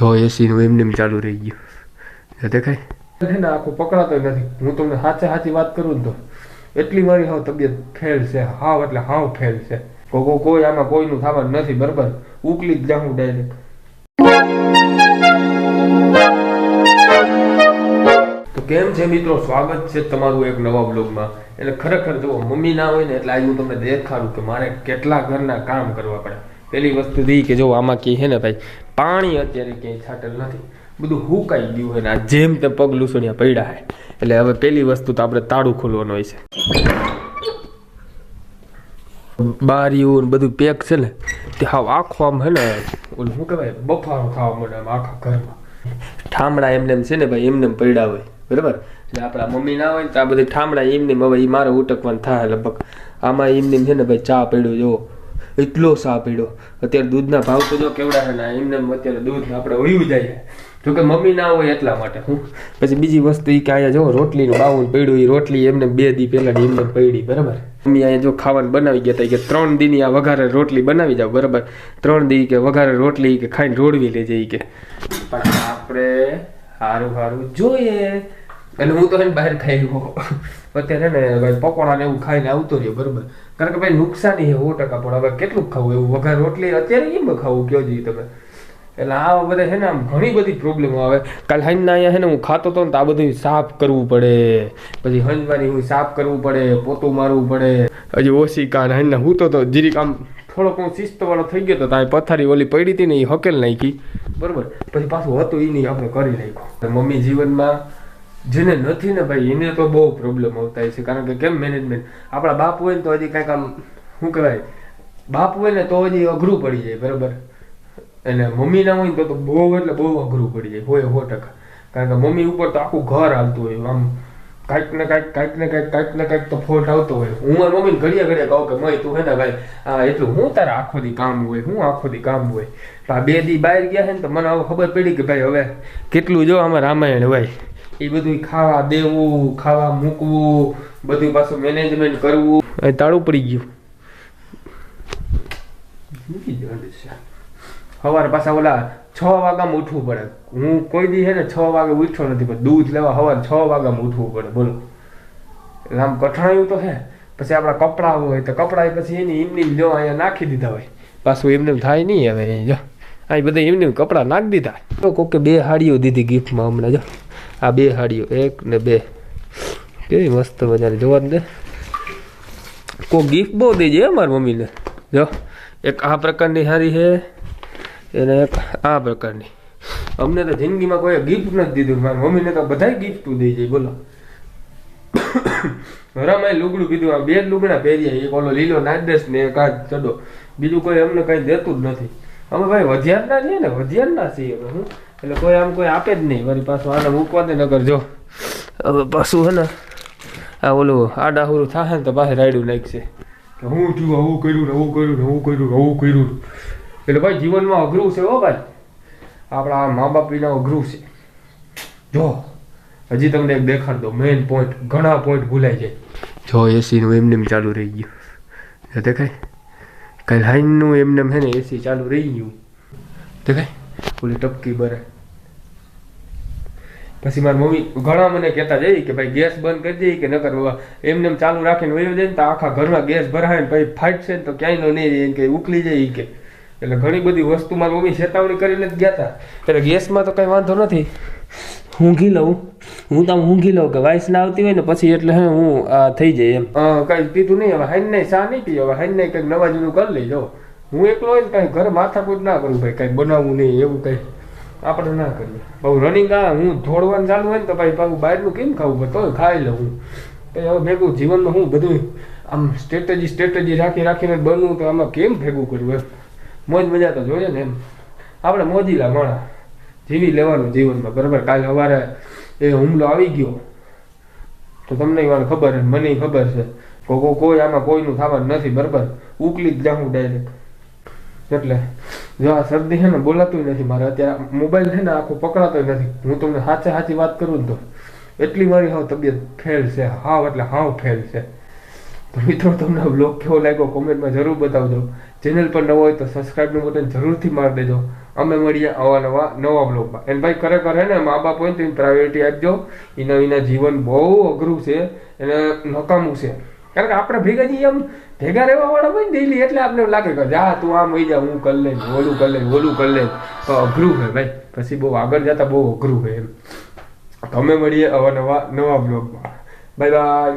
જો એસીનું એમને એમ ચાલુ રહી ગયું. દેખાય? છે ને આખું પકડાતો નથી. હું તમને સાચે સાચી વાત કરું તો એટલી મારી હાવ તબિયત ફેલ છે. હાવ એટલે હાવ ફેલ છે. કોઈ આમાં કોઈનું થવાનું નથી, બરાબર? ઉકલી જ જાઉં ડાયરેક્ટ તો કેમ છે મિત્રો? સ્વાગત છે તમારું એક નવા બ્લોગમાં એટલે ખરેખર જો મમ્મી ના હોય ને, એટલે આજે હું તમને દેખાડું કે મારે કેટલા ઘરના કામ કરવા પડે. પેલી વસ્તુ દી કે જો આમાં કે છે ને ભાઈ, પાણી અત્યારે ક્યાંય છાંટેલ નથી. બધું હુકાઈ ગયું હોય ને, આ જેમ તે પગ લૂસણિયા પડ્યા હે એટલે હવે પેલી વસ્તુ તો આપણે તાળું ખોલવાનું હોય છે. બારીઓ ને બધું પેક છે ને, તે હાવ આખો આમ હે ને, ઓલું શું કહેવાય, બફારો ખાવા મળે આમ આખા ઘરમાં. ઠામડા એમને છે ને ભાઈ, એમને એમ પડ્યા હોય, બરાબર? એટલે આપણા મમ્મી ના હોય ને તો આ બધી ઠામડા એમને એમ હવે એ મારે ઉટકવાનું થાય લગભગ. આમાં એમને એમ છે ને ભાઈ, ચા પડ્યો, જો. એટલો ચા પીડો અત્યારે દૂધના ભાવ તો જો કેવડા છે ને એમને અત્યારે દૂધ આપણે વયું જાય. જોકે મમ્મી ના હોય એટલા માટે. હું પછી બીજી વસ્તુ એ કે અહીંયા જો રોટલીનું બાઉલ પડ્યું એ રોટલી એમને બે દી પહેલા એમને પડી, બરાબર? મમ્મી અહીંયા જો ખાવાનું બનાવી ગયા કે ત્રણ દીની આ વઘારે રોટલી બનાવી જાવ બરાબર? ત્રણ દી કે વઘારે રોટલી કે ખાઈને રોડવી લેજે કે. પણ આપણે સારું સારું જોઈએ. એટલે હું તો એને બહાર ખાઈ ગયો અત્યારે ને ભાઈ પકોડા ને એવું ખાઈને આવતો રહ્યો, બરોબર. કારણ કે ભાઈ નુકસાની છે સો ટકા, પણ હવે કેટલું ખાવું? એવું વઘાર રોટલી અત્યારે કેમ ખાવું? કયો જઈએ તમે? એટલે આ બધા છે ને આમ ઘણી બધી પ્રોબ્લેમો આવે. કાલ હાઈના અહીંયા છે ને હું ખાતો હતો ને તો આ બધું સાફ કરવું પડે. પછી હંજવાની હું સાફ કરવું પડે, પોતું મારવું પડે. હજી ઓછી કાન હાઈના હું તો જીરીક આમ થોડોક હું શિસ્તવાળો થઈ ગયો તો ત્યાં પથારી ઓલી પડી હતી ને એ હકેલ નાખી. બરોબર. પછી પાછું હતું એ નહીં, આપણે કરી નાખ્યું. મમ્મી જીવનમાં જેને નથી ને ભાઈ, એને તો બહુ પ્રોબ્લેમ આવતા છે. કારણ કે કેમ મેનેજમેન્ટ આપણા બાપ હોય ને તો હજી કાંઈક આમ, શું કહેવાય? બાપ હોય ને તો હજી અઘરું પડી જાય, બરાબર? અને મમ્મી ના હોય ને તો બહુ, એટલે બહુ અઘરું પડી જાય, હોય સો ટકા. કારણ કે મમ્મી ઉપર તો આખું ઘર હાલતું હોય, આમ કાંઈક ને કાંઈક કાંઈક ને કાંઈક કાંઈક ને કાંઈક તો ફોલ્ટ આવતો હોય. હું મારી મમ્મીને ઘડિયા ઘડિયા કહું કે, મય, તું હે ને ભાઈ એટલું, હું તારા આખો દી કામ હોય, હું આખો દી કામ હોય? તો આ બે દી બહાર ગયા છે ને તો મને ખબર પડી કે ભાઈ, હવે કેટલું જો આમાં રામાયણ હોય. એ બધું ખાવા દેવું ખાવા મૂકવું બધું પાછું મેનેજમેન્ટ કરવું. અહીં તાળું પડી ગયું. છે. સવારે પાછા ઓલા છ વાગ્યામાં ઉઠવું પડે. હું કોઈ દી છે ને છ વાગે ઉઠ્યો નથી પણ દૂધ લેવા સવારે છ વાગ્યામાં ઉઠવું પડે બોલો. એટલે આમ કઠણાયું તો છે પછી આપણા કપડાં હોય તો કપડાં પછી એની એમની જો અહીંયા નાખી દીધા હોય. પાછું એમને એમ થાય નહીં હવે જો. અહીં બધા એમને કપડાં નાખી દીધા. તો કોકે બે હાડીઓ દીધી ગિફ્ટમાં હમણાં જો. આ બે હાડીઓ, એક ને બે. કેવી મસ્ત મજાની, જોવા દે. કોઈ ગિફ્ટ બહુ દેજે મારી મમ્મીને. જો, એક આ પ્રકારની સારી છે, એને એક આ પ્રકારની. અમને તો જિંદગીમાં કોઈ ગિફ્ટ નથી દીધું. મારી મમ્મીને તો બધાય ગિફ્ટ દઈ જાય બોલો. હરામાં લુગડું કીધું, આ બે લુગડા પહેર્યા એક ઓલો લીલો નાડેસ ને એક આ ચડો બીજું કોઈ અમને કઈ દેતું જ નથી. અમે ભાઈ વધ્યારના છીએ ને, વધ્યારના છીએ અમે હું એટલે કોઈ આમ કોઈ આપે જ નહીં. વળી પાછું આને મૂકવા દે નગર જો. હવે પાછું હે ને, આ ઓલું આડાહુરું થાય ને તો પાસે રાયડું નાખશે. કે હું થયું આવું કર્યું ને, આવું કર્યું ને, આવું કર્યું આવું કર્યું એટલે ભાઈ જીવનમાં અઘરું છે હો ભાઈ. આપણા મા બાપ વિના અઘરું છે. જો, હજી તમને એક દેખાડ દો મેઇન પોઈન્ટ ઘણા પોઈન્ટ ભૂલાઈ જાય. જો એસીનું એમને એમ ચાલુ રહી ગયું. દેખાય? કાલ હાઈનનું એમને એમ હે ને એસી ચાલુ રહી ગયું. દેખાય ઓલી ટપકી બરે. પછી મારી મમ્મી ઘણા મને કહેતા જાય કે ભાઈ ગેસ બંધ કરી દઈએ કે નકર એમને એમ ચાલુ રાખીને વયો જાય ને તો આખા ઘરમાં ગેસ ભરાય ને પછી ફાટશે ને તો ક્યાંય નહીં રહે કે ઉકલી જાય કે. એટલે ઘણી બધી વસ્તુ મારી મમ્મી ચેતવણી કરીને જ ગયા હતા એટલે ગેસમાં તો કઈ વાંધો નથી. હું ઘી લઉં. હું તો ઊંઘી લઉં કે વાઇસ ના આવતી હોય ને પછી એટલે હે થઈ જાય એમ. કઈ પીધું નહીં, હવે હાઈન નહીં શા નહીં પી હવે હાઈન નહીં, કંઈક નવા જૂનું કરી લઈ જાઓ હું એકલો હોય કાંઈ ઘરે માથાકૂટ ના કરું ભાઈ, કાંઈ બનાવવું નહીં, એવું કંઈ આપણે ના કરીએ. બહુ રનિંગ આ, હું દોડવાનું ચાલુ હોય ને તો ભાઈ પાછું બહારનું કેમ ખાવું પડે તોય ખાઈ લઉં હું. હવે ભેગું જીવનમાં હું બધું આમ સ્ટ્રેટેજી સ્ટ્રેટેજી રાખી રાખીને બનવું તો આમાં કેમ ભેગું કરવું એમ? મોજ મજા તો જોઈએ ને એમ. આપણે મોજીલા માણા, જીવી લેવાનું જીવનમાં, બરાબર? કાલે સવારે એ હુમલો આવી ગયો. તો તમને વાર ખબર છે, મને ખબર છે. કોઈ આમાં કોઈનું થવાનું નથી, બરાબર? ઉકલી જ જાઉં ડાયરેક્ટ એટલે જો આ શરદી છે ને, બોલાતું નથી મારે. અત્યારે મોબાઈલ છે ને, આખું પકડાતો નથી. હું તમને સાચે સાચી વાત કરું તો. એટલી મારી હાવ તબિયત ફેલ છે. હાવ એટલે હાવ ફેલ છે. તો મિત્રો, તમને બ્લોગ કેવો લાગ્યો? કોમેન્ટમાં જરૂર બતાવજો. ચેનલ પર નવો હોય તો સબસ્ક્રાઈબનું બટન જરૂરથી મારી દેજો. અમે મળીએ આવા નવા નવા બ્લોગમાં અને ભાઈ ખરેખર હે ને મા બાપ હોય ને તેની પ્રાયોરિટી આપજો. એના વિના જીવન બહુ અઘરું છે એને નકામું છે. કારણ કે આપણે ભેગા જઈએ એમ, ભેગા રહેવા વાળા હોય ને ડેલી એટલે આપણે લાગે કે જા, તું આમ હોઈ જા, હું કરી લઈશ, ઓલું કરી લઈશ, ઓલું કરી લઈશ. તો અઘરું હોય ભાઈ. પછી બહુ આગળ જતા બહુ અઘરું હોય એમ. તમે મળીએ અવાનવા નવા નવા બ્લોગમાં બાય બાય